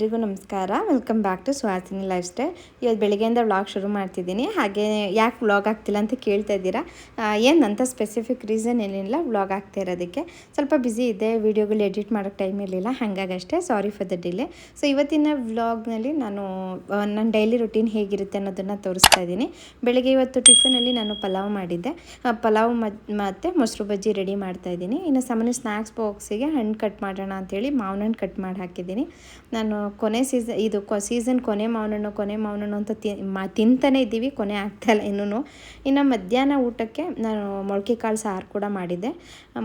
ಎಲ್ರಿಗೂ ನಮಸ್ಕಾರ. Welcome back to Suhasini lifestyle ಇವತ್ತು ಬೆಳಗ್ಗೆಯಿಂದ ವ್ಲಾಗ್ ಶುರು ಮಾಡ್ತಿದ್ದೀನಿ. ಹಾಗೆ ಯಾಕೆ ವ್ಲಾಗ್ ಆಗ್ತಿಲ್ಲ ಅಂತ ಕೇಳ್ತಾ ಇದ್ದೀರಾ? ಏನು ಅಂತ ಸ್ಪೆಸಿಫಿಕ್ ರೀಸನ್ ಏನಿಲ್ಲ ವ್ಲಾಗ್ ಆಗ್ತಾ ಇರೋದಕ್ಕೆ. ಸ್ವಲ್ಪ ಬ್ಯುಸಿ ಇದೆ ವೀಡಿಯೋಗಳು ಎಡಿಟ್ ಮಾಡೋಕ್ಕೆ ಟೈಮ್ ಇರಲಿಲ್ಲ, ಹಾಗಾಗಿ ಅಷ್ಟೇ. Sorry for the delay so ಇವತ್ತಿನ ವ್ಲಾಗ್ನಲ್ಲಿ ನಾನು ನನ್ನ ಡೈಲಿ ರುಟೀನ್ ಹೇಗಿರುತ್ತೆ ಅನ್ನೋದನ್ನು ತೋರಿಸ್ತಾ ಇದ್ದೀನಿ. ಬೆಳಗ್ಗೆ ಇವತ್ತು ಟಿಫನಲ್ಲಿ ನಾನು ಪಲಾವ್ ಮಾಡಿದ್ದೆ. ಪಲಾವ್ ಮತ್ತು ಮೊಸರು ಬಜ್ಜಿ ರೆಡಿ ಮಾಡ್ತಾ ಇದ್ದೀನಿ. ಇನ್ನು ಸಾಮಾನ್ಯ ಸ್ನ್ಯಾಕ್ಸ್ ಬಾಕ್ಸಿಗೆ ಹಣ್ಣು ಕಟ್ ಮಾಡೋಣ ಅಂತೇಳಿ ಮಾವಿನ ಹಣ್ಣು ಕಟ್ ಮಾಡಿ ಹಾಕಿದ್ದೀನಿ. ನಾನು ಕೊನೆ ಸೀಸನ್ ಇದು ಕೊ ಸೀಸನ್ ಕೊನೆ ಮಾವನಣ್ಣು ಕೊನೆ ಮಾವನಣ್ಣು ಅಂತ ತಿ, ಮಾ, ತಿಂತಾನೆ ಇದ್ದೀವಿ, ಕೊನೆ ಆಗ್ತಾಯಿಲ್ಲ ಇನ್ನೂ ಇನ್ನು ಮಧ್ಯಾಹ್ನ ಊಟಕ್ಕೆ ನಾನು ಮೊಳಕೆ ಕಾಳು ಸಾರು ಕೂಡ ಮಾಡಿದ್ದೆ.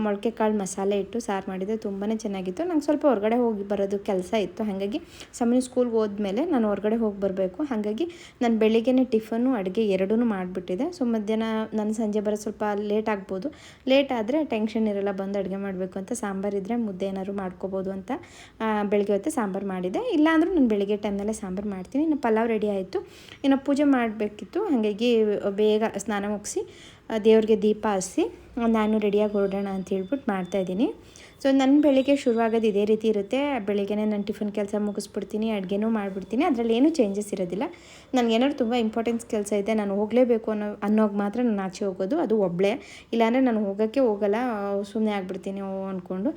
ಮೊಳಕೆ ಕಾಳು ಮಸಾಲೆ ಇಟ್ಟು ಸಾರು ಮಾಡಿದ್ದೆ ತುಂಬಾ ಚೆನ್ನಾಗಿತ್ತು. ನಂಗೆ ಸ್ವಲ್ಪ ಹೊರಗಡೆ ಹೋಗಿ ಬರೋದು ಕೆಲಸ ಇತ್ತು, ಹಾಗಾಗಿ ಸಮನಿ ಸ್ಕೂಲ್ಗೆ ಹೋದ್ಮೇಲೆ ನಾನು ಹೊರಗಡೆ ಹೋಗಿ ಬರಬೇಕು. ಹಾಗಾಗಿ ನಾನು ಬೆಳಿಗ್ಗೆ ಟಿಫನ್ನು, ಅಡುಗೆ ಎರಡೂ ಮಾಡಿಬಿಟ್ಟಿದೆ ಸೊ ಮಧ್ಯಾಹ್ನ ನಾನು ಸಂಜೆ ಬರೋ ಸ್ವಲ್ಪ ಲೇಟ್ ಆಗ್ಬೋದು. ಲೇಟ್ ಆದರೆ ಟೆನ್ಷನ್ ಇರಲ್ಲ, ಬಂದು ಅಡುಗೆ ಮಾಡಬೇಕು ಅಂತ, ಸಾಂಬಾರು ಇದ್ದರೆ ಮುದ್ದೆ ಏನಾದ್ರು ಮಾಡ್ಕೋಬೋದು ಅಂತ ಬೆಳಗ್ಗೆ ಹೊತ್ತು ಸಾಂಬಾರು ಮಾಡಿದೆ ಇಲ್ಲಾಂದ್ರೂ ನಾನು ಬೆಳಗ್ಗೆ ಟೈಮ್ನಲ್ಲೇ ಸಾಂಬಾರು ಮಾಡ್ತೀನಿ. ಇನ್ನು ಪಲಾವ್ ರೆಡಿ ಆಯಿತು. ಇನ್ನು ಪೂಜೆ ಮಾಡಬೇಕಿತ್ತು. ಹಾಗಾಗಿ ಬೇಗ ಸ್ನಾನ ಮುಗಿಸಿ, ದೇವ್ರಿಗೆ ದೀಪ ಹಚ್ಚಿ, ನಾನು ರೆಡಿಯಾಗಿ ಹೊರಡೋಣ ಅಂತ ಹೇಳ್ಬಿಟ್ಟು ಮಾಡ್ತಾಯಿದ್ದೀನಿ ಸೊ ನನ್ನ ಬೆಳಿಗ್ಗೆ ಶುರುವಾಗೋದು ಇದೇ ರೀತಿ ಇರುತ್ತೆ. ಬೆಳಿಗ್ಗೆನೇ ನಾನು ಟಿಫನ್ ಕೆಲಸ ಮುಗಿಸ್ಬಿಡ್ತೀನಿ, ಅಡುಗೆನೂ ಮಾಡಿಬಿಡ್ತೀನಿ. ಅದರಲ್ಲಿ ಏನೂ ಚೇಂಜಸ್ ಇರೋದಿಲ್ಲ. ನನಗೇನಾದ್ರು ತುಂಬ ಇಂಪಾರ್ಟೆನ್ಸ್ ಕೆಲಸ ಇದೆ, ನಾನು ಹೋಗಲೇಬೇಕು ಅನ್ನೋ, ಅನ್ನೋಗೆ ಮಾತ್ರ ನಾನು ಆಚೆ ಹೋಗೋದು. ಅದು ಒಬ್ಬಳೇ ಇಲ್ಲಾಂದರೆ ನಾನು ಹೋಗೋಕ್ಕೆ ಹೋಗಲ್ಲ. ಸುಮ್ಮನೆ ಆಗಿಬಿಡ್ತೀನಿ ಅಂದ್ಕೊಂಡು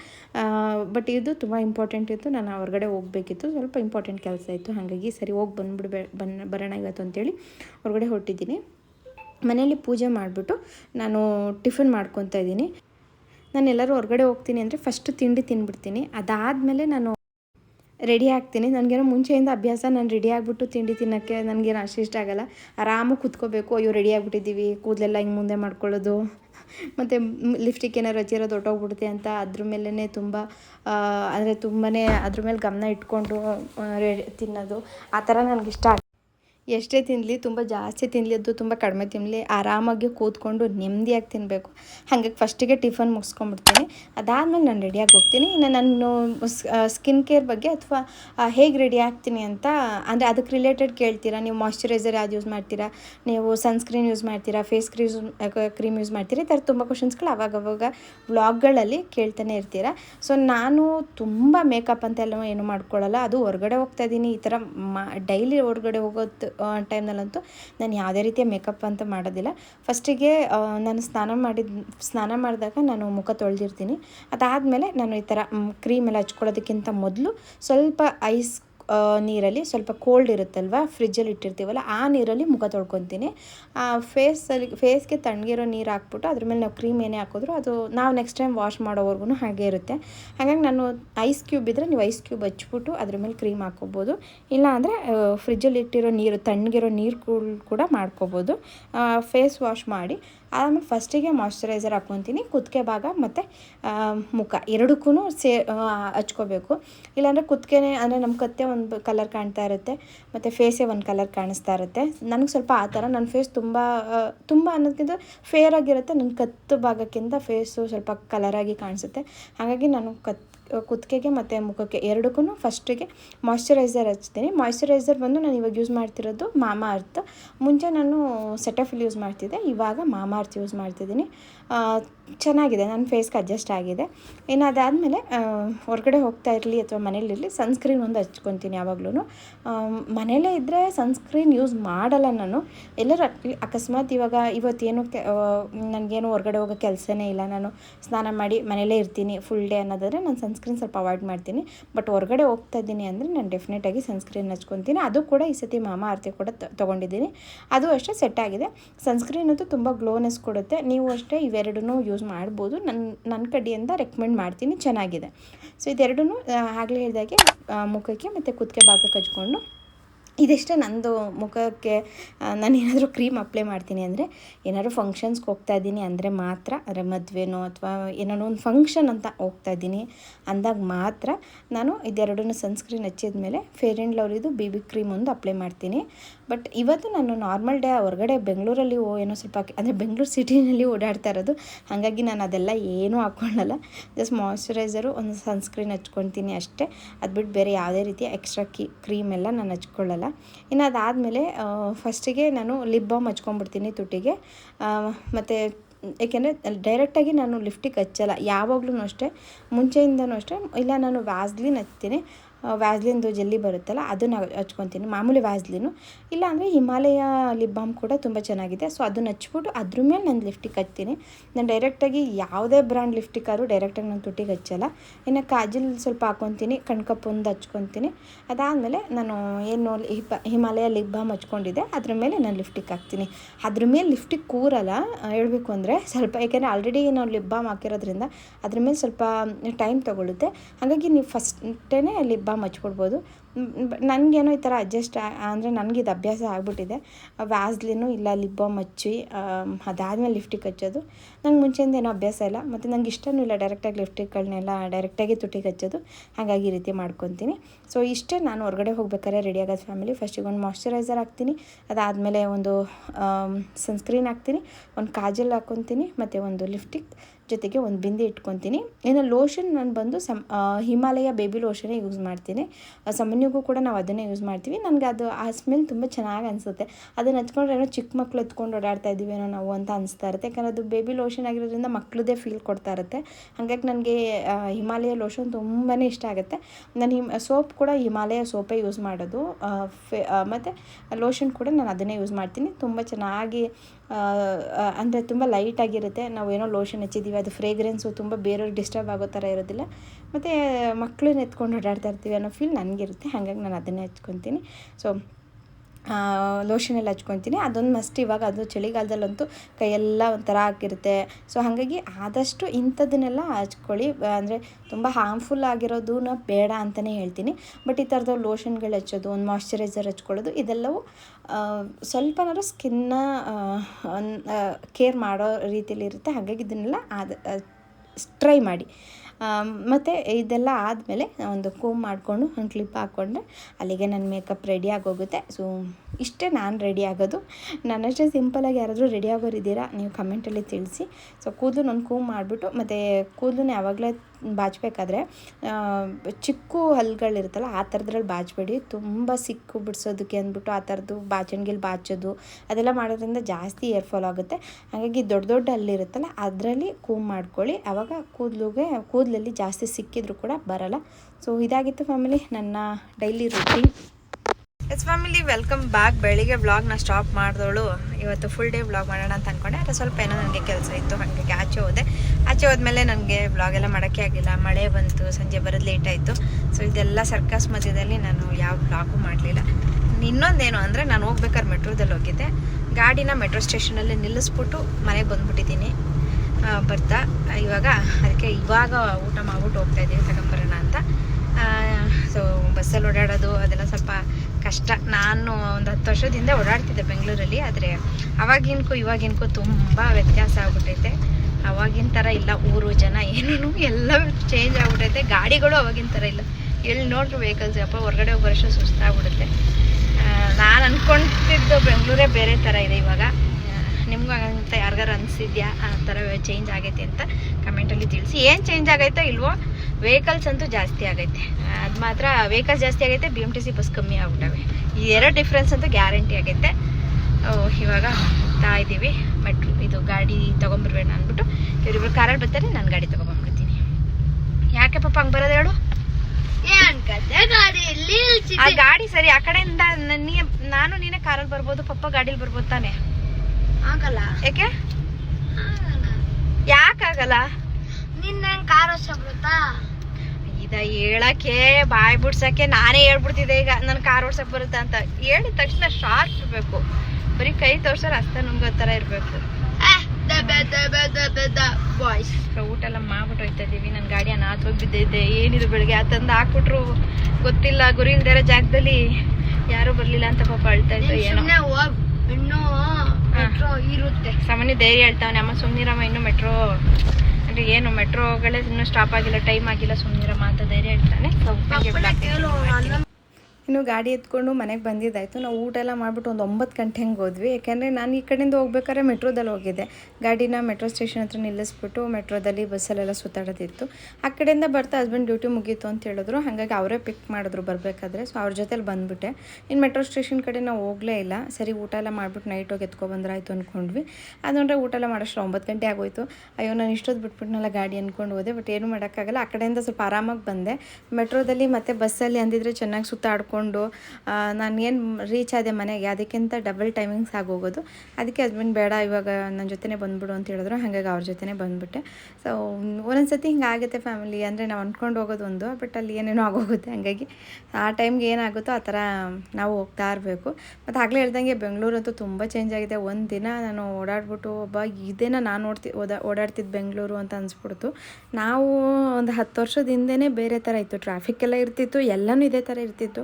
ಬಟ್ ಇದು ತುಂಬ ಇಂಪಾರ್ಟೆಂಟ್ ಇತ್ತು. ನಾನು ಹೊರಗಡೆ ಹೋಗಬೇಕಿತ್ತು. ಸ್ವಲ್ಪ ಇಂಪಾರ್ಟೆಂಟ್ ಕೆಲಸ ಇತ್ತು. ಹಾಗಾಗಿ ಸರಿ ಹೋಗಿ ಬಂದುಬಿಡ್ಬೇ ಬನ್ ಬರೋಣ ಇವತ್ತು ಅಂತೇಳಿ ಹೊರಗಡೆ ಹೊರಟಿದ್ದೀನಿ. ಮನೆಯಲ್ಲಿ ಪೂಜೆ ಮಾಡಿಬಿಟ್ಟು ನಾನು ಟಿಫನ್ ಮಾಡ್ಕೊತಾ ಇದ್ದೀನಿ. ನಾನು ಎಲ್ಲರೂ ಹೊರಗಡೆ ಹೋಗ್ತೀನಿ ಅಂದರೆ ಫಸ್ಟ್ ತಿಂಡಿ ತಿಂದ್ಬಿಡ್ತೀನಿ ಅದಾದಮೇಲೆ ನಾನು ರೆಡಿ ಆಗ್ತೀನಿ. ನನಗೇನೋ ಮುಂಚೆಯಿಂದ ಅಭ್ಯಾಸ, ನಾನು ರೆಡಿ ಆಗಿಬಿಟ್ಟು ತಿಂಡಿ ತಿನ್ನೋಕ್ಕೆ ನನಗೇನು ಅಷ್ಟು ಇಷ್ಟ ಆಗಲ್ಲ. ಆರಾಮಾಗಿ ಕೂತ್ಕೋಬೇಕು. ಅಯ್ಯೋ ರೆಡಿ ಆಗಿಬಿಟ್ಟಿದ್ದೀವಿ. ಕೂದಲೆಲ್ಲ ಹಿಂಗೆ ಮುಂದೆ ಮಾಡ್ಕೊಳ್ಳೋದು. ಮತ್ತು ಲಿಫ್ಟಿಕ್ ಏನಾರು ಹಚ್ಚಿರೋದು ಹೊಟ್ಟೋಗ್ಬಿಡುತ್ತೆ ಅಂತ. ಅದ್ರ ಮೇಲೇ ತುಂಬ ಅಂದರೆ ತುಂಬಾ ಅದ್ರ ಮೇಲೆ ಗಮನ ಇಟ್ಕೊಂಡು ತಿನ್ನೋದು. ಆ ಥರ ನನಗಿಷ್ಟ ಎಷ್ಟೇ ತಿನ್ನಲಿ ತುಂಬ ಜಾಸ್ತಿ ತಿನ್ನಲಿ ಅದು ತುಂಬ ಕಡಿಮೆ ತಿನ್ನಲಿ ಆರಾಮಾಗಿ ಕೂತ್ಕೊಂಡು ನೆಮ್ಮದಿಯಾಗಿ ತಿನ್ನಬೇಕು ಹಾಗಾಗಿ ಫಸ್ಟಿಗೆ ಟಿಫನ್ ಮುಗಿಸ್ಕೊಂಡ್ಬಿಡ್ತೀನಿ. ಅದಾದಮೇಲೆ ನಾನು ರೆಡಿಯಾಗಿ ಹೋಗ್ತೀನಿ. ಇನ್ನು ನಾನು ಸ್ಕಿನ್ ಕೇರ್ ಬಗ್ಗೆ ಅಥವಾ ಹೇಗೆ ರೆಡಿ ಆಗ್ತೀನಿ ಅಂತ, ಅಂದರೆ ಅದಕ್ಕೆ ರಿಲೇಟೆಡ್ ಕೇಳ್ತೀರಾ? ನೀವು ಮಾಯ್ಶ್ಚರೈಸರ್ ಯಾವ್ದು ಯೂಸ್ ಮಾಡ್ತೀರಾ? ನೀವು ಸನ್ಸ್ಕ್ರೀನ್ ಯೂಸ್ ಮಾಡ್ತೀರಾ? ಫೇಸ್ ಕ್ರೀಸ್ ಕ್ರೀಮ್ ಯೂಸ್ ಮಾಡ್ತೀರಾ? ಈ ಥರ ತುಂಬ ಕ್ವಶನ್ಸ್ಗಳು ಅವಾಗವಾಗ ವ್ಲಾಗ್ಗಳಲ್ಲಿ ಕೇಳ್ತಾನೆ ಇರ್ತೀರಾ? ಸೊ ನಾನು ತುಂಬ ಮೇಕಪ್ ಅಂತೆಲ್ಲ ಏನು ಮಾಡ್ಕೊಳ್ಳಲ್ಲ. ಅದು ಹೊರಗಡೆ ಹೋಗ್ತಾ ಇದ್ದೀನಿ ಈ ಥರ ಮಾ ಡೈಲಿ ಹೊರಗಡೆ ಹೋಗೋದು ಟೈಮ್ನಲ್ಲಂತೂ ನಾನು ಯಾವುದೇ ರೀತಿಯ ಮೇಕಪ್ ಅಂತ ಮಾಡೋದಿಲ್ಲ. ಫಸ್ಟಿಗೆ ನಾನು ಸ್ನಾನ ಮಾಡಿದ, ಸ್ನಾನ ಮಾಡಿದಾಗ ನಾನು ಮುಖ ತೊಳೆದಿರ್ತೀನಿ. ಅದಾದಮೇಲೆ ನಾನು ಈ ಥರ ಕ್ರೀಮ್ ಎಲ್ಲ ಹಚ್ಕೊಳ್ಳೋದಕ್ಕಿಂತ ಮೊದಲು ಸ್ವಲ್ಪ ಐಸ್ ನೀರಲ್ಲಿ ಸ್ವಲ್ಪ ಕೋಲ್ಡ್ ಇರುತ್ತಲ್ವ? ಫ್ರಿಜ್ಜಲ್ಲಿ ಇಟ್ಟಿರ್ತೀವಲ್ಲ, ಆ ನೀರಲ್ಲಿ ಮುಖ ತೊಳ್ಕೊತೀನಿ. ಆ ಫೇಸಲ್ಲಿ ಫೇಸ್ಗೆ ತಣ್ಣಗಿರೋ ನೀರು ಹಾಕ್ಬಿಟ್ಟು ಅದ್ರ ಮೇಲೆ ನಾವು ಕ್ರೀಮ್ ಏನೇ ಹಾಕಿದ್ರು ಅದು ನಾವು ನೆಕ್ಸ್ಟ್ ಟೈಮ್ ವಾಶ್ ಮಾಡೋವರೆಗೂ ಹಾಗೆ ಇರುತ್ತೆ. ಹಾಗಾಗಿ ನಾನು ಐಸ್ ಕ್ಯೂಬ್ ಇದ್ದರೆ ನೀವು ಐಸ್ ಕ್ಯೂಬ್ ಹಚ್ಬಿಟ್ಟು ಅದ್ರ ಮೇಲೆ ಕ್ರೀಮ್ ಹಾಕ್ಕೋಬೋದು ಇಲ್ಲ ಅಂದರೆ ಫ್ರಿಜ್ಜಲ್ಲಿ ಇಟ್ಟಿರೋ ನೀರು, ತಣ್ಣಗಿರೋ ನೀರು ಕೂಡ ಮಾಡ್ಕೋಬೋದು. ಫೇಸ್ ವಾಶ್ ಮಾಡಿ. ಆಮೇಲೆ ಫಸ್ಟಿಗೆ ಮಾಯ್ಶ್ಚರೈಸರ್ ಹಾಕ್ಕೊತೀನಿ, ಕುತ್ತಿಗೆ ಭಾಗ ಮತ್ತು ಮುಖ. ಎರಡಕ್ಕೂ ಸೇ ಹಚ್ಕೋಬೇಕು. ಇಲ್ಲಾಂದರೆ ಕುತ್ತಿಗೆನೇ, ಅಂದರೆ ನಮ್ಮ ಕತ್ತೆ ಒಂದು ಕಲರ್ ಕಾಣ್ತಾ ಇರುತ್ತೆ, ಮತ್ತು ಫೇಸೇ ಒಂದು ಕಲರ್ ಕಾಣಿಸ್ತಾ ಇರುತ್ತೆ. ನನಗೆ ಸ್ವಲ್ಪ ಆ ಥರ ನನ್ನ ಫೇಸ್ ತುಂಬ ತುಂಬ ಅನ್ನೋದಕ್ಕಿಂತ ಫೇರ್ ಆಗಿರುತ್ತೆ. ನನ್ನ ಕತ್ತು ಭಾಗಕ್ಕಿಂತ ಫೇಸು ಸ್ವಲ್ಪ ಕಲರಾಗಿ ಕಾಣಿಸುತ್ತೆ. ಹಾಗಾಗಿ ನಾನು ಕತ್ ಕುತ್ತಿಗೆಗೆ ಮತ್ತು ಮುಖಕ್ಕೆ ಎರಡಕ್ಕೂ ಫಸ್ಟಿಗೆ ಮಾಯ್ಶ್ಚರೈಸರ್ ಹಚ್ತೀನಿ. ಮಾಯ್ಶ್ಚರೈಸರ್ ಬಂದು ನಾನು ಇವಾಗ ಯೂಸ್ ಮಾಡ್ತಿರೋದು ಮಾಮಾ ಅರ್ತ್. ಮುಂಚೆ ನಾನು ಸೆಟಫಿಲ್ ಯೂಸ್ ಮಾಡ್ತಿದ್ದೆ, ಇವಾಗ ಮಾಮಾ ಅರ್ತ್ ಯೂಸ್ ಮಾಡ್ತಿದ್ದೀನಿ. ಚೆನ್ನಾಗಿದೆ ನನ್ನ ಫೇಸ್ಗೆ ಅಡ್ಜಸ್ಟ್ ಆಗಿದೆ. ಇನ್ನು ಅದಾದಮೇಲೆ ಹೊರಗಡೆ ಹೋಗ್ತಾ ಇರಲಿ ಅಥವಾ ಮನೇಲಿರಲಿ ಸನ್ಸ್ಕ್ರೀನ್ ಒಂದು ಹಚ್ಕೊತೀನಿ ಯಾವಾಗಲೂ ಮನೇಲೇ ಇದ್ದರೆ ಸನ್ಸ್ಕ್ರೀನ್ ಯೂಸ್ ಮಾಡಲ್ಲ ನಾನು. ಎಲ್ಲರೂ ಅಕಸ್ಮಾತ್ ಇವಾಗ ಇವತ್ತೇನು ಕೆ ನನಗೇನು ಹೊರಗಡೆ ಹೋಗೋ ಕೆಲಸನೇ ಇಲ್ಲ. ನಾನು ಸ್ನಾನ ಮಾಡಿ ಮನೇಲೇ ಇರ್ತೀನಿ ಫುಲ್ ಡೇ ಅನ್ನೋದಾದರೆ ನಾನು ಸನ್ಸ್ಕ್ರೀನ್ ಸ್ವಲ್ಪ ಅವಾಯ್ಡ್ ಮಾಡ್ತೀನಿ. ಬಟ್ ಹೊರಗಡೆ ಹೋಗ್ತಾ ಇದ್ದೀನಿ ಅಂದರೆ ನಾನು ಡೆಫಿನೆಟಾಗಿ ಸನ್ಸ್ಕ್ರೀನ್ ಹಚ್ಕೊತೀನಿ. ಅದು ಕೂಡ ಈ ಸತಿ ಮಾಮ ಆರತಿ ಕೂಡ ತೊಗೊಂಡಿದ್ದೀನಿ. ಅದು ಅಷ್ಟೇ ಸೆಟ್ ಆಗಿದೆ. ಸನ್ಸ್ಕ್ರೀನ್ ಅಂತೂ ತುಂಬ ಗ್ಲೋನೆಸ್ ಕೊಡುತ್ತೆ. ನೀವು ಅಷ್ಟೇ ಇವೆರಡೂ ಯೂಸ್ ಮಾಡ್ಬೋದು. ನನ್ನ ನನ್ನ ಕಡೆಯಿಂದ ರೆಕಮೆಂಡ್ ಮಾಡ್ತೀನಿ. ಚೆನ್ನಾಗಿದೆ. ಸೊ ಇದೆರಡೂ ಆಗಲೇ ಹೇಳಿದಾಗೆ ಮುಖಕ್ಕೆ ಮತ್ತು ಕುತ್ತಿಗೆ ಭಾಗಕ್ಕೆ ಹಚ್ಕೊಂಡು ಇದಿಷ್ಟೇ ನಂದು ಮುಖಕ್ಕೆ ನಾನು ಏನಾದರೂ ಕ್ರೀಮ್ ಅಪ್ಲೈ ಮಾಡ್ತೀನಿ ಅಂದರೆ ಏನಾದ್ರು ಫಂಕ್ಷನ್ಸ್ಗೆ ಹೋಗ್ತಾ ಇದ್ದೀನಿ ಅಂದರೆ ಮಾತ್ರ, ಅಂದರೆ ಮದುವೆನೋ ಅಥವಾ ಏನಾದ್ರು ಒಂದು ಫಂಕ್ಷನ್ ಅಂತ ಹೋಗ್ತಾ ಇದ್ದೀನಿ ಅಂದಾಗ ಮಾತ್ರ ನಾನು ಇದೆರಡನ್ನೂ ಸನ್ಸ್ಕ್ರೀನ್ ಹಚ್ಚಿದ ಮೇಲೆ ಫೇರ್ ಆ್ಯಂಡ್ ಲವ್ಲಿದು ಬಿ ಬಿ ಕ್ರೀಮ್ ಒಂದು ಅಪ್ಲೈ ಮಾಡ್ತೀನಿ. ಬಟ್ ಇವತ್ತು ನಾನು ನಾರ್ಮಲ್ ಡೇ ಹೊರಗಡೆ ಬೆಂಗಳೂರಲ್ಲಿ ಓ, ಏನೋ ಸ್ವಲ್ಪ ಅಂದರೆ ಬೆಂಗಳೂರು ಸಿಟಿನಲ್ಲಿ ಓಡಾಡ್ತಾ ಇರೋದು. ಹಾಗಾಗಿ ನಾನು ಅದೆಲ್ಲ ಏನೂ ಹಾಕ್ಕೊಳ್ಳಲ್ಲ. ಜಸ್ಟ್ ಮಾಯಶ್ಚರೈಸರು ಒಂದು ಸನ್ಸ್ಕ್ರೀನ್ ಹಚ್ಕೊತೀನಿ ಅಷ್ಟೇ. ಅದು ಬಿಟ್ಟು ಬೇರೆ ಯಾವುದೇ ರೀತಿಯ ಎಕ್ಸ್ಟ್ರಾ ಕ್ರೀಮ್ ಎಲ್ಲ ನಾನು ಹಚ್ಕೊಳ್ಳಲ್ಲ. ಇನ್ನು ಅದಾದಮೇಲೆ ಫಸ್ಟಿಗೆ ನಾನು ಲಿಪ್ ಬಾಮ್ ಹಚ್ಕೊಂಡ್ಬಿಡ್ತೀನಿ ತುಟಿಗೆ ಮತ್ತು, ಏಕೆಂದರೆ ಡೈರೆಕ್ಟಾಗಿ ನಾನು ಲಿಫ್ಟಿಗೆ ಹಚ್ಚಲ್ಲ ಯಾವಾಗ್ಲೂ ಅಷ್ಟೇ, ಮುಂಚೆಯಿಂದನೂ ಅಷ್ಟೇ, ಇಲ್ಲ ನಾನು ವ್ಯಾಸ್ಲಿನ್ ಹಚ್ತೀನಿ. ವ್ಯಾಸ್ಲಿನ್ದು ಜೆಲ್ಲಿ ಬರುತ್ತಲ್ಲ, ಅದನ್ನು ಹಚ್ಕೊತೀನಿ. ಮಾಮೂಲಿ ವ್ಯಾಸ್ಲಿನು ಇಲ್ಲ ಅಂದರೆ ಹಿಮಾಲಯ ಲಿಪ್ ಬಾಮ್ ಕೂಡ ತುಂಬ ಚೆನ್ನಾಗಿದೆ. ಸೊ ಅದನ್ನು ಹಚ್ಬಿಟ್ಟು ಅದ್ರ ಮೇಲೆ ನಾನು ಲಿಫ್ಟಿಗೆ ಹಚ್ತೀನಿ. ನಾನು ಡೈರೆಕ್ಟಾಗಿ ಯಾವುದೇ ಬ್ರ್ಯಾಂಡ್ ಲಿಫ್ಟಿಕ್ ಆದರೂ ಡೈರೆಕ್ಟಾಗಿ ನಾನು ತುಟಿಗೆ ಹಚ್ಚಲ್ಲ. ಇನ್ನು ಕಾಜಲ್ ಸ್ವಲ್ಪ ಹಾಕ್ಕೊತೀನಿ ಕಣ್ಕಪ್ಪೊಂದು ಹಚ್ಕೊತೀನಿ. ಅದಾದಮೇಲೆ ನಾನು ಏನು ಹಿಮಾಲಯ ಲಿಪ್ ಬಾಮ್ ಹಚ್ಕೊಂಡಿದ್ದೆ, ಅದ್ರ ಮೇಲೆ ನಾನು ಲಿಫ್ಟಿಕ್ ಹಾಕ್ತೀನಿ. ಅದ್ರ ಮೇಲೆ ಲಿಫ್ಟಿಗೆ ಕೂರಲ್ಲ, ಹೇಳಬೇಕು ಹೇಳ್ಬೇಕು ಅಂದರೆ ಸ್ವಲ್ಪ, ಯಾಕೆಂದರೆ ಆಲ್ರೆಡಿ ನಾವು ಲಿಪ್ ಬಾಮ್ ಹಾಕಿರೋದ್ರಿಂದ ಅದ್ರ ಮೇಲೆ ಸ್ವಲ್ಪ ಟೈಮ್ ತೊಗೊಳುತ್ತೆ. ಹಾಗಾಗಿ ನೀವು ಫಸ್ಟೇ ಲಿಪ್ ಬಾಮ್ ಮಚ್ಕೊಡ್ಬೋದು. ನನಗೇನೋ ಈ ಥರ ಅಡ್ಜಸ್ಟ್ ಅಂದರೆ ಇದು ಅಭ್ಯಾಸ ಆಗಿಬಿಟ್ಟಿದೆ. ವ್ಯಾಸ್ಲಿನು ಇಲ್ಲ ಲಿಪ್ ಬಾಮ್ ಹಚ್ಚಿ ಅದಾದಮೇಲೆ ಲಿಫ್ಟಿಗೆ ಹಚ್ಚೋದು. ನಂಗೆ ಮುಂಚೆಯಿಂದ ಏನೋ ಅಭ್ಯಾಸ ಇಲ್ಲ. ಮತ್ತು ನಂಗೆ ಇಷ್ಟನೂ ಇಲ್ಲ ಡೈರೆಕ್ಟಾಗಿ ಲಿಫ್ಟಿಕ್ಗಳನ್ನೆಲ್ಲ ಡೈರೆಕ್ಟಾಗಿ ತುಟಿಗೆ ಹಚ್ಚೋದು. ಹಾಗಾಗಿ ಈ ರೀತಿ ಮಾಡ್ಕೊತೀನಿ. ಸೊ ಇಷ್ಟೇ ನಾನು ಹೊರಗಡೆ ಹೋಗ್ಬೇಕಾದ್ರೆ ರೆಡಿ ಆಗೋದು ಫ್ಯಾಮಿಲಿ ಫಸ್ಟಿಗೆ ಒಂದು ಮಾಯ್ಶ್ಚರೈಸರ್ ಹಾಕ್ತೀನಿ. ಅದಾದಮೇಲೆ ಒಂದು ಸನ್ಸ್ಕ್ರೀನ್ ಹಾಕ್ತೀನಿ. ಒಂದು ಕಾಜಲ್ ಹಾಕ್ಕೊತೀನಿ ಮತ್ತು ಒಂದು ಲಿಫ್ಟಿಕ್ ಜೊತೆಗೆ ಒಂದು ಬಿಂದಿ ಇಟ್ಕೊತೀನಿ. ಇನ್ನು ಲೋಷನ್ ನಾನು ಬಂದು ಸಮ್ ಹಿಮಾಲಯ ಬೇಬಿ ಲೋಷನೇ ಯೂಸ್ ಮಾಡ್ತೀನಿ. ಆ, ಕೂಡ ನಾವು ಅದನ್ನೇ ಯೂಸ್ ಮಾಡ್ತೀವಿ. ನನಗೆ ಅದು ಆ ಸ್ಮೆಲ್ ತುಂಬ ಚೆನ್ನಾಗಿ ಅನಿಸುತ್ತೆ. ಅದನ್ನು ಹಚ್ಕೊಂಡ್ರೆ ಏನೋ ಚಿಕ್ಕ ಮಕ್ಳು ಎತ್ಕೊಂಡು ಓಡಾಡ್ತಾ ಇದ್ದೀವೇನೋ ನಾವು ಅಂತ ಅನಿಸ್ತಾ ಇರುತ್ತೆ. ಯಾಕಂದರೆ ಅದು ಬೇಬಿ ಲೋಷನ್ ಆಗಿರೋದ್ರಿಂದ ಮಕ್ಳದ್ದೇ ಫೀಲ್ ಕೊಡ್ತಾ ಇರುತ್ತೆ. ಹಾಗಾಗಿ ನನಗೆ ಹಿಮಾಲಯ ಲೋಷನ್ ತುಂಬಾ ಇಷ್ಟ ಆಗುತ್ತೆ. ನಾನು ಹಿಮ್ ಸೋಪ್ ಕೂಡ ಹಿಮಾಲಯ ಸೋಪೇ ಯೂಸ್ ಮಾಡೋದು. ಫೆ ಮತ್ತು ಲೋಷನ್ ಕೂಡ ನಾನು ಅದನ್ನೇ ಯೂಸ್ ಮಾಡ್ತೀನಿ. ತುಂಬ ಚೆನ್ನಾಗಿ ಅಂದರೆ ತುಂಬ ಲೈಟಾಗಿರುತ್ತೆ ನಾವು ಏನೋ ಲೋಷನ್ ಹಚ್ಚಿದ್ದೀವಿ ಅದು ಫ್ರೇಗ್ರೆನ್ಸು ತುಂಬ ಬೇರೆಯವ್ರಿಗೆ ಡಿಸ್ಟರ್ಬ್ ಆಗೋ ಥರ ಇರೋದಿಲ್ಲ. ಮತ್ತು ಮಕ್ಕಳನ್ನ ಎತ್ಕೊಂಡು ಓಡಾಡ್ತಾ ಇರ್ತೀವಿ ಅನ್ನೋ ಫೀಲ್ ನನಗಿರುತ್ತೆ. ಹಾಗಾಗಿ ನಾನು ಅದನ್ನೇ ಹಚ್ಕೊತೀನಿ. ಸೊ ಲೋಷನ್ ಎಲ್ಲ ಹಚ್ಕೊತೀನಿ. ಅದೊಂದು ಮಸ್ಟ್ ಇವಾಗ ಅದು ಚಳಿಗಾಲದಲ್ಲಂತೂ ಕೈಯೆಲ್ಲ ಒಂಥರ ಆಗಿರುತ್ತೆ. ಸೊ ಹಾಗಾಗಿ ಆದಷ್ಟು ಇಂಥದ್ದನ್ನೆಲ್ಲ ಹಚ್ಕೊಳ್ಳಿ. ಅಂದರೆ ತುಂಬ ಹಾರ್ಮ್ಫುಲ್ ಆಗಿರೋದನ್ನ ಬೇಡ ಅಂತಲೇ ಹೇಳ್ತೀನಿ. ಬಟ್ ಈ ಥರದ ಲೋಷನ್ಗಳು ಹಚ್ಚೋದು, ಒಂದು ಮಾಯಶ್ಚರೈಸರ್ ಹಚ್ಕೊಳ್ಳೋದು, ಇದೆಲ್ಲವೂ ಸ್ವಲ್ಪನಾದ್ರೂ ಸ್ಕಿನ್ನ ಕೇರ್ ಮಾಡೋ ರೀತಿಯಲ್ಲಿ ಇರುತ್ತೆ ಹಾಗಾಗಿ ಇದನ್ನೆಲ್ಲ ಆದ ಟ್ರೈ ಮಾಡಿ. ಮತ್ತು ಇದೆಲ್ಲ ಆದಮೇಲೆ ಒಂದು ಕೋಮ್ ಮಾಡಿಕೊಂಡು, ಒಂದು ಕ್ಲಿಪ್ ಹಾಕ್ಕೊಂಡ್ರೆ ಅಲ್ಲಿಗೆ ನನ್ನ ಮೇಕಪ್ ರೆಡಿ ಆಗೋಗುತ್ತೆ. ಸೊ ಇಷ್ಟೇ ನಾನು ರೆಡಿ ಆಗೋದು. ನನ್ನಷ್ಟೇ ಸಿಂಪಲಾಗಿ ಯಾರಾದರೂ ರೆಡಿ ಆಗೋರಿದ್ದೀರಾ, ನೀವು ಕಮೆಂಟಲ್ಲಿ ತಿಳಿಸಿ. ಸೊ ಕೂದಲು ನಾನು ಕೂಮ್ ಮಾಡಿಬಿಟ್ಟು, ಮತ್ತು ಕೂದಲನ್ನ ಯಾವಾಗಲೇ ಬಾಚಬೇಕಾದ್ರೆ ಚಿಕ್ಕ ಹಲ್ಗಳಿರುತ್ತಲ್ಲ ಆ ಥರದ್ರಲ್ಲಿ ಬಾಚಬೇಡಿ. ತುಂಬ ಸಿಕ್ಕು ಬಿಡಿಸೋದಕ್ಕೆ ಅಂದ್ಬಿಟ್ಟು ಆ ಥರದ್ದು ಬಾಚಣಿಗೆಲಿ ಬಾಚೋದು, ಅದೆಲ್ಲ ಮಾಡೋದ್ರಿಂದ ಜಾಸ್ತಿ ಏರ್ ಫಾಲ್ ಆಗುತ್ತೆ. ಹಾಗಾಗಿ ದೊಡ್ಡ ದೊಡ್ಡ ಹಲ್ಲಿರುತ್ತಲ್ಲ ಅದರಲ್ಲಿ ಕೂಮ್ ಮಾಡ್ಕೊಳ್ಳಿ. ಆವಾಗ ಕೂದಲಿಗೆ, ಕೂದಲಲ್ಲಿ ಜಾಸ್ತಿ ಸಿಕ್ಕಿದ್ರು ಕೂಡ ಬರಲ್ಲ. ಸೊ ಇದಾಗಿತ್ತು ಫ್ಯಾಮಿಲಿ ನನ್ನ daily routine yes family welcome back ಬೆಳಿಗ್ಗೆ ವ್ಲಾಗ್ನ ಸ್ಟಾಪ್ ಮಾಡಿದವಳು ಇವತ್ತು ಫುಲ್ ಡೇ ವ್ಲಾಗ್ ಮಾಡೋಣ ಅಂತ ಅಂದ್ಕೊಂಡೆ ಆದರೆ ಸ್ವಲ್ಪ ಏನೋ ನನಗೆ ಕೆಲಸ ಇತ್ತು. ಹಾಗಾಗಿ ಆಚೆ ಹೋದೆ. ಆಚೆ ಹೋದ್ಮೇಲೆ ನನಗೆ ವ್ಲಾಗ್ ಎಲ್ಲ ಮಾಡೋಕ್ಕೆ ಆಗಿಲ್ಲ. ಮಳೆ ಬಂತು. ಸಂಜೆ ಬರೋದು ಲೇಟ್ ಆಯಿತು. ಸೊ ಇದೆಲ್ಲ ಸರ್ಕಸ್ ಮಧ್ಯದಲ್ಲಿ ನಾನು ಯಾವ ವ್ಲಾಗು ಮಾಡಲಿಲ್ಲ. ಇನ್ನೊಂದೇನು ಅಂದರೆ ನಾನು ಹೋಗ್ಬೇಕಾದ್ರೆ ಮೆಟ್ರೋದಲ್ಲಿ ಹೋಗಿದ್ದೆ. ಗಾಡಿನ ಮೆಟ್ರೋ ಸ್ಟೇಷನಲ್ಲಿ ನಿಲ್ಲಿಸ್ಬಿಟ್ಟು ಮನೆಗೆ ಬಂದ್ಬಿಟ್ಟಿದ್ದೀನಿ. ಬರ್ತಾ, ಇವಾಗ ಅದಕ್ಕೆ ಇವಾಗ ಊಟ ಮಾಡ್ಬಿಟ್ಟು ಹೋಗ್ತಾ ತಗೊಂಬರೋಣ ಅಂತ. ಸೊ ಬಸ್ಸಲ್ಲಿ ಓಡಾಡೋದು, ಅದೆಲ್ಲ ಸ್ವಲ್ಪ ಕಷ್ಟ. ನಾನು ಒಂದು ಹತ್ತು ವರ್ಷದಿಂದ ಓಡಾಡ್ತಿದ್ದೆ ಬೆಂಗಳೂರಲ್ಲಿ, ಆದರೆ ಅವಾಗಿನಕ್ಕೂ ಇವಾಗಿನ್ಕೂ ತುಂಬ ವ್ಯತ್ಯಾಸ ಆಗ್ಬಿಟ್ಟೈತೆ. ಅವಾಗಿನ ಥರ ಇಲ್ಲ, ಊರು ಜನ ಏನೇನು ಎಲ್ಲ ಚೇಂಜ್ ಆಗ್ಬಿಟ್ಟೈತೆ. ಗಾಡಿಗಳು ಅವಾಗಿನ ಥರ ಇಲ್ಲ. ಎಲ್ಲಿ ನೋಡ್ರಿ ವೆಹಿಕಲ್ಸ್ ಅಪ್ಪ ಹೊರಗಡೆ ಹೋಗೋ ವರ್ಷ ಸುಸ್ತಾಗ್ಬಿಡುತ್ತೆ. ನಾನು ಅಂದ್ಕೊಂತಿದ್ದು ಬೆಂಗಳೂರೇ ಬೇರೆ ಥರ ಇದೆ ಇವಾಗ. ನಿಮ್ಗೆ ಅಂತ ಯಾರಿಗಾರು ಅನಿಸಿದ್ಯಾ? ಆ ಥರ ಚೇಂಜ್ ಆಗೈತೆ ಅಂತ ಕಮೆಂಟಲ್ಲಿ ತಿಳಿಸಿ. ಏನು ಚೇಂಜ್ ಆಗೈತೋ ಇಲ್ವೋ? ವೆಹಿಕಲ್ಸ್ ಅಂತೂ ಜಾಸ್ತಿ ಆಗೈತೆ. ಅದು ಮಾತ್ರ ವೆಹಿಕಲ್ಸ್ ಜಾಸ್ತಿ ಆಗೈತೆ B M T C bus ಕಮ್ಮಿ ಆಗ್ಬಿಟ್ಟವೆ ಈ ಎರಡು ಡಿಫ್ರೆನ್ಸ್ ಅಂತೂ ಗ್ಯಾರಂಟಿ ಆಗೈತೆ. ಇವಾಗ ಹೋಗ್ತಾ ಇದ್ದೀವಿ. ಮೆಟ್ರೋ ಇದು ಗಾಡಿ ತೊಗೊಂಬರ್ಬೇಡ ಅಂದ್ಬಿಟ್ಟು. ಇವರಿಬ್ರು ಕಾರಲ್ಲಿ ಬರ್ತಾರೆ ನಾನು ಗಾಡಿ ತೊಗೊಂಬಂದ್ಬಿಡ್ತೀನಿ. ಯಾಕೆ ಪಾಪ ಹಂಗೆ ಬರೋದು ಹೇಳು? ಆ ಗಾಡಿ ಸರಿ ಆ ಕಡೆಯಿಂದ ನಾನು ನೀನೇ ಕಾರಲ್ಲಿ ಬರ್ಬೋದು ಪಪ್ಪ ಗಾಡಿಲಿ ಬರ್ಬೋದು ತಾನೆ. ಆಗಲ್ಲ. ಯಾಕೆ? ಯಾಕಾಗಲ್ಲ? ನಿನ್ನ ಕಾರ್ ಬರುತ್ತಾ? ಇದ ಹೇಳಕ್ಕೆ ಬಾಯ್ ಬಿಡ್ಸಕ್ಕೆ ನಾನೇ ಹೇಳ್ಬಿಡ್ತಿದ್ದೆ. ಈಗ ನನ್ ಕಾರ್ ಓಡ್ಸಕ್ ಬರುತ್ತೆ ಅಂತ ಹೇಳಿದ ತಕ್ಷಣ ಶಾರ್ಪ್ ಇರ್ಬೇಕು ಬರೀ ಕೈ ತೋರ್ಸೋ ರಸ್ತ ನುಂಗೋ ತರ ಇರ್ಬೇಕು. ಊಟ ಎಲ್ಲ ಮಾಡ್ಬಿಟ್ಟು ಹೋಯ್ತಾ ಇದೀವಿ. ನನ್ನ ಗಾಡಿ ಅನಾಥ ಹೋಗಿ ಬಿದ್ದೈತೆ ಏನಿದು ಬೆಳಿಗ್ಗೆ? ಆತಂದು ಹಾಕ್ಬಿಟ್ರು. ಗೊತ್ತಿಲ್ಲ ಗುರಿ ಇಲ್ದಿರೋ ಜಾಗದಲ್ಲಿ ಯಾರು ಬರ್ಲಿಲ್ಲ ಅಂತ ಪಾಪ ಅಳ್ತಾ ಇತ್ತು ಏನೋ. ಇನ್ನೂ ಮೆಟ್ರೋ ಇರುತ್ತೆ. ಸಾಮಾನ್ಯ ಧೈರ್ಯ ಹೇಳ್ತಾವನೆ. ಅಮ್ಮ ಸುಮ್ನಿರಮ್ಮ ಇನ್ನು ಮೆಟ್ರೋ ಅಂದ್ರೆ ಏನು ಮೆಟ್ರೋಗಳೇ ಇನ್ನೂ ಸ್ಟಾಪ್ ಆಗಿಲ್ಲ ಟೈಮ್ ಆಗಿಲ್ಲ ಸುಮ್ನಿರಮ್ಮ ಅಂತ ಧೈರ್ಯ ಹೇಳ್ತಾನೆ ಇನ್ನು ಗಾಡಿ ಎತ್ಕೊಂಡು ಮನೆಗೆ ಬಂದಿದ್ದಾಯಿತು. ನಾವು ಊಟ ಎಲ್ಲ ಮಾಡಿಬಿಟ್ಟು ಒಂದು ಒಂಬತ್ತು ಗಂಟೆ ಹಂಗೆ ಹೋದ್ವಿ. ಯಾಕೆಂದರೆ ನಾನು ಈ ಕಡೆಯಿಂದ ಹೋಗ್ಬೇಕಾದ್ರೆ ಮೆಟ್ರೋದಲ್ಲಿ ಹೋಗಿದ್ದೆ. ಗಾಡಿನ ಮೆಟ್ರೋ ಸ್ಟೇಷನ್ ಹತ್ರ ನಿಲ್ಲಿಸ್ಬಿಟ್ಟು ಮೆಟ್ರೋದಲ್ಲಿ ಬಸ್ಸಲ್ಲೆಲ್ಲ ಸುತ್ತಾಡೋದಿತ್ತು. ಆ ಕಡೆಯಿಂದ ಬರ್ತಾ ಹಸ್ಬೆಂಡ್ ಡ್ಯೂಟಿ ಮುಗೀತು ಅಂತ ಹೇಳಿದ್ರು. ಹಾಗಾಗಿ ಅವರೇ ಪಿಕ್ ಮಾಡಿದ್ರು ಬರಬೇಕಾದ್ರೆ. ಸೊ ಅವ್ರ ಜೊತೆಲಿ ಬಂದುಬಿಟ್ಟೆ. ಇನ್ನು ಮೆಟ್ರೋ ಸ್ಟೇಷನ್ ಕಡೆ ನಾವು ಹೋಗಲೇ ಇಲ್ಲ. ಸರಿ, ಊಟ ಎಲ್ಲ ಮಾಡಿಬಿಟ್ಟು ನೈಟ್ ಹೋಗಿ ಎತ್ಕೊಬಂದ್ರಾಯ್ತು ಅಂದ್ಕೊಂಡ್ವಿ ಅದಂದ್ರೆ ಊಟ ಎಲ್ಲ ಮಾಡೋಷ್ಟು ಒಂಬತ್ತು ಗಂಟೆ ಆಗೋಯ್ತು. ಅಯ್ಯೋ, ನಾನು ಇಷ್ಟೊತ್ತು ಬಿಟ್ಬಿಟ್ನಲ್ಲ ಗಾಡಿ ಅಂದ್ಕೊಂಡು ಹೋದೆ. ಬಟ್ ಏನು ಮಾಡೋಕ್ಕಾಗಲ್ಲ. ಆ ಕಡೆಯಿಂದ ಸ್ವಲ್ಪ ಆರಾಮಾಗಿ ಬಂದೆ. ಮೆಟ್ರೋದಲ್ಲಿ ಮತ್ತು ಬಸ್ಸಲ್ಲಿ ಅಂದಿದ್ರೆ ಚೆನ್ನಾಗಿ ಸುತ್ತಾಡಿಕೊಂಡು ನಾನು ಏನು ರೀಚ್ ಆದೆ ಮನೆಗೆ, ಅದಕ್ಕಿಂತ ಡಬಲ್ ಟೈಮಿಂಗ್ಸ್ ಆಗೋಗೋದು ಅದಕ್ಕೆ ಹಸ್ಬೆಂಡ್ ಬೇಡ, ಇವಾಗ ನನ್ನ ಜೊತೆನೇ ಬಂದ್ಬಿಡು ಅಂತ ಹೇಳಿದ್ರು. ಹಾಗಾಗಿ ಅವ್ರ ಜೊತೆನೇ ಬಂದುಬಿಟ್ಟೆ. ಸೊ ಒಂದೊಂದು ಸತಿ ಹಿಂಗೆ ಆಗುತ್ತೆ ಫ್ಯಾಮಿಲಿ ಅಂದರೆ ನಾವು ಅಂದ್ಕೊಂಡು ಹೋಗೋದು ಒಂದು ಬಟ್ ಅಲ್ಲಿ ಏನೇನೋ ಆಗೋಗುತ್ತೆ ಹಾಗಾಗಿ ಆ ಟೈಮ್ಗೆ ಏನಾಗುತ್ತೋ ಆ ಥರ ನಾವು ಹೋಗ್ತಾ ಇರಬೇಕು. ಮತ್ತು ಆಗಲೇ ಹೇಳ್ದಂಗೆ ಬೆಂಗಳೂರು ಅಂತೂ ತುಂಬ ಚೇಂಜ್ ಆಗಿದೆ. ಒಂದು ದಿನ ನಾನು ಓಡಾಡ್ಬಿಟ್ಟು, ಒಬ್ಬ ಇದೇನ ನಾನು ಓಡ್ತಿ, ಓದಾ ಓಡಾಡ್ತಿದ್ದು ಬೆಂಗಳೂರು ಅಂತ ಅನಿಸ್ಬಿಡ್ತು. ನಾವು ಒಂದು ಹತ್ತು ವರ್ಷದ ಹಿಂದೆನೇ ಬೇರೆ ಥರ ಇತ್ತು. ಟ್ರಾಫಿಕ್ ಎಲ್ಲ ಇರ್ತಿತ್ತು, ಎಲ್ಲನೂ ಇದೇ ಥರ ಇರ್ತಿತ್ತು.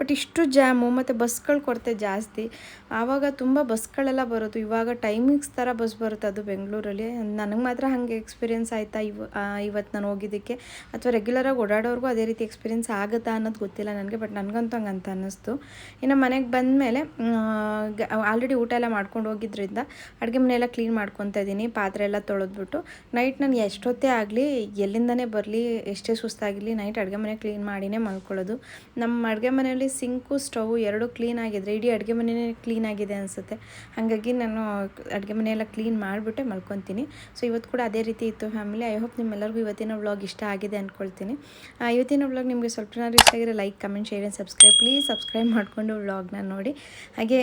ಬಟ್ ಇಷ್ಟು ಜಾಮು ಮತ್ತು ಬಸ್ಗಳು ಕೊರತೆ ಜಾಸ್ತಿ. ಆವಾಗ ತುಂಬ ಬಸ್ಗಳೆಲ್ಲ ಬರೋದು. ಇವಾಗ ಟೈಮಿಂಗ್ಸ್ ಥರ ಬಸ್ ಬರುತ್ತೆ ಅದು ಬೆಂಗಳೂರಲ್ಲಿ. ನನಗೆ ಮಾತ್ರ ಹಾಗೆ ಎಕ್ಸ್ಪೀರಿಯೆನ್ಸ್ ಆಯಿತಾ ಇವ ಇವತ್ತು ನಾನು ಹೋಗಿದ್ದಕ್ಕೆ. ಅಥವಾ ರೆಗ್ಯುಲರಾಗಿ ಓಡಾಡೋರ್ಗೂ ಅದೇ ರೀತಿ ಎಕ್ಸ್ಪೀರಿಯೆನ್ಸ್ ಆಗುತ್ತಾ ಅನ್ನೋದು ಗೊತ್ತಿಲ್ಲ ನನಗೆ, ಬಟ್ ನನಗಂತೂ ಹಂಗೆ ಅಂತ ಅನ್ನಿಸ್ತು. ಇನ್ನು ಮನೆಗೆ ಬಂದ ಮೇಲೆ ಆಲ್ರೆಡಿ ಊಟ ಎಲ್ಲ ಮಾಡ್ಕೊಂಡು ಹೋಗಿದ್ರಿಂದ ಅಡುಗೆ ಮನೆಯೆಲ್ಲ ಕ್ಲೀನ್ ಮಾಡ್ಕೊತಾ ಇದ್ದೀನಿ ಪಾತ್ರೆ ಎಲ್ಲ ತೊಳೆದ್ಬಿಟ್ಟು ನೈಟ್ ನಾನು ಎಷ್ಟೊತ್ತೇ ಆಗಲಿ, ಎಲ್ಲಿಂದನೇ ಬರಲಿ, ಎಷ್ಟೇ ಸುಸ್ತಾಗಲಿ ನೈಟ್ ಅಡುಗೆ ಮನೆ ಕ್ಲೀನ್ ಮಾಡಿನೇ ಮಲ್ಕೊಳ್ಳೋದು. ನಮ್ಮ ಅಡುಗೆ ಮನೆಯಲ್ಲಿ ಸಿಂಕು, ಸ್ಟವ್ ಎರಡು ಕ್ಲೀನ್ ಆಗಿದ್ರೆ, ಇಡೀ ಅಡುಗೆ ಮನೆಯೇ ಕ್ಲೀನ್ ಆಗಿದೆ ಅನಿಸುತ್ತೆ. ಹಾಗಾಗಿ ನಾನು ಅಡುಗೆ ಮನೆಯೆಲ್ಲ ಕ್ಲೀನ್ ಮಾಡಿಬಿಟ್ಟೆ, ಮಲ್ಕೊತೀನಿ. ಸೊ ಇವತ್ತು ಕೂಡ ಅದೇ ರೀತಿ ಇತ್ತು ಫ್ಯಾಮಿಲಿ ಐ ಹೋಪ್ ನಿಮ್ಮೆಲ್ಲರಿಗೂ ಇವತ್ತಿನ ವ್ಲಾಗ್ ಇಷ್ಟ ಆಗಿದೆ ಅಂದ್ಕೊಳ್ತೀನಿ ಇವತ್ತಿನ ವ್ಲಾಗ್ ನಿಮಗೆ ಸ್ವಲ್ಪ ಇಷ್ಟ ಆಗಿರೋ like comment share and subscribe please subscribe ಮಾಡಿಕೊಂಡು ವ್ಲಾಗ್ನ ನೋಡಿ. ಹಾಗೆ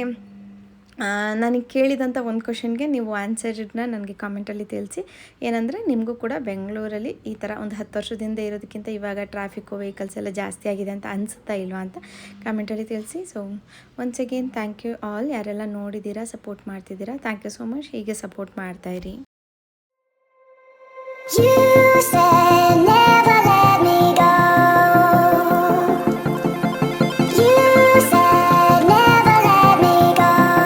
ನನಗೆ ಕೇಳಿದಂಥ ಒಂದು ಕ್ವಶನ್ಗೆ ನೀವು ಆನ್ಸರ್ನ ನನಗೆ ಕಾಮೆಂಟಲ್ಲಿ ತಿಳಿಸಿ. ಏನಂದರೆ ನಿಮಗೂ ಕೂಡ ಬೆಂಗಳೂರಲ್ಲಿ ಈ ಥರ ಒಂದು ಹತ್ತು ವರ್ಷದಿಂದ ಇರೋದಕ್ಕಿಂತ ಇವಾಗ ಟ್ರಾಫಿಕ್ಕು ವೆಹಿಕಲ್ಸ್ ಎಲ್ಲ ಜಾಸ್ತಿ ಆಗಿದೆ ಅಂತ ಅನಿಸುತ್ತಾ ಇಲ್ವಾ ಅಂತ ಕಾಮೆಂಟಲ್ಲಿ ತಿಳಿಸಿ. So once again thank you all ಯಾರೆಲ್ಲ ನೋಡಿದ್ದೀರಾ ಸಪೋರ್ಟ್ ಮಾಡ್ತಿದ್ದೀರಾ ಥ್ಯಾಂಕ್ ಯು ಸೋ ಮಚ್ ಹೀಗೆ ಸಪೋರ್ಟ್ ಮಾಡ್ತಾಯಿರಿ